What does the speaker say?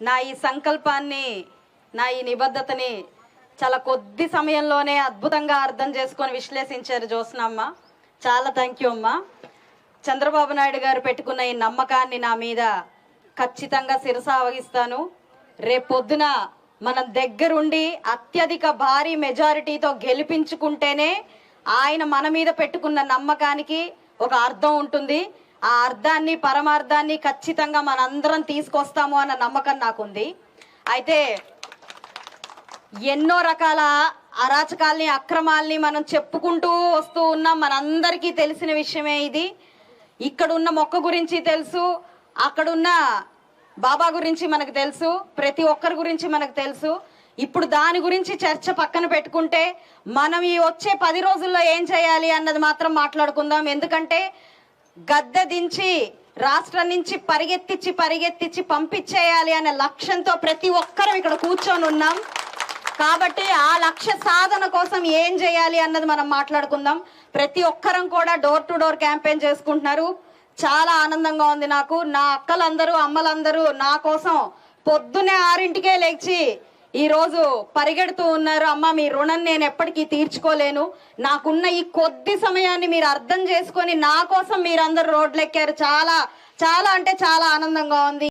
నా ఈ సంకల్పాన్ని నా ఈ నిబద్ధతని చాలా కొద్ది సమయంలోనే అద్భుతంగా అర్థం చేసుకొని విశ్లేషించారు జ్యోత్స్నమ్మ. చాలా థ్యాంక్ యూ అమ్మా. చంద్రబాబు నాయుడు గారు పెట్టుకున్న ఈ నమ్మకాన్ని నా మీద ఖచ్చితంగా శిరసావగిస్తాను రేపొద్దున మనం దగ్గరుండి అత్యధిక భారీ మెజారిటీతో గెలిపించుకుంటేనే ఆయన మన మీద పెట్టుకున్న నమ్మకానికి ఒక అర్థం ఉంటుంది. ఆ అర్థాన్ని పరమార్థాన్ని ఖచ్చితంగా మనందరం తీసుకొస్తాము అన్న నమ్మకం నాకుంది. అయితే ఎన్నో రకాల అరాచకాల్ని అక్రమాల్ని మనం చెప్పుకుంటూ వస్తూ ఉన్నాం. మనందరికీ తెలిసిన విషయమే ఇది. ఇక్కడ ఉన్న మొక్క గురించి తెలుసు. అక్కడున్న బాబా గురించి మనకు తెలుసు. ప్రతి ఒక్కరి గురించి మనకు తెలుసు. ఇప్పుడు దాని గురించి చర్చ పక్కన పెట్టుకుంటే మనం ఈ వచ్చే పది రోజుల్లో ఏం చేయాలి అన్నది మాత్రం మాట్లాడుకుందాం. ఎందుకంటే గద్దె దించి రాష్ట్రం నుంచి పరిగెత్తించి పరిగెత్తించి పంపించేయాలి అనే లక్ష్యంతో ప్రతి ఒక్కరం ఇక్కడ కూర్చొని ఉన్నాం. కాబట్టి ఆ లక్ష్య సాధన కోసం ఏం చేయాలి అన్నది మనం మాట్లాడుకుందాం. ప్రతి ఒక్కరం కూడా డోర్ టు డోర్ క్యాంపెయిన్ చేసుకుంటున్నారు. చాలా ఆనందంగా ఉంది నాకు. నా అక్కలందరూ అమ్మలందరూ నా కోసం పొద్దునే ఆరింటికే లేచి ఈరోజు పరిగెడుతూ ఉన్నారు. అమ్మ మీ రుణం నేను ఎప్పటికీ తీర్చుకోలేను. నాకున్న ఈ కొద్ది సమయాన్ని మీరు అర్థం చేసుకొని నా కోసం మీరందరూ రోడ్లెక్కారు. చాలా చాలా అంటే చాలా ఆనందంగా ఉంది.